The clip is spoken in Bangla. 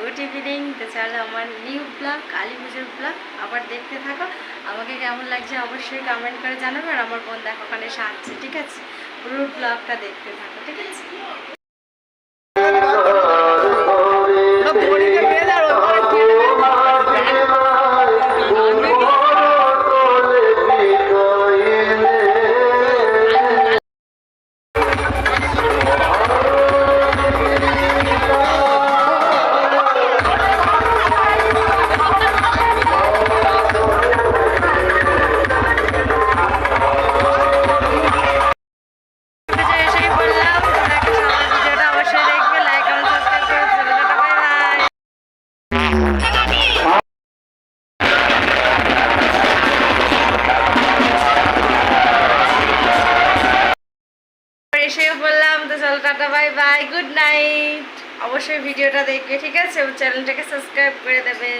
গুড ইভিনিং তো চলো আমার নিউ ব্লগ, কালী পুজোর ব্লগ। আবার দেখতে থাকো। আমাকে কেমন লাগছে অবশ্যই কমেন্ট করে জানাবে আর আমার বোন দেখো ওখানে সাজছে, ঠিক আছে? পুরো ব্লগটা দেখতে থাকো, ঠিক আছে? এসে বললাম তো চল tata, bye bye good night অবশ্যই ভিডিওটা দেখবে, ঠিক আছে? চ্যানেলটাকে সাবস্ক্রাইব করে দেবে।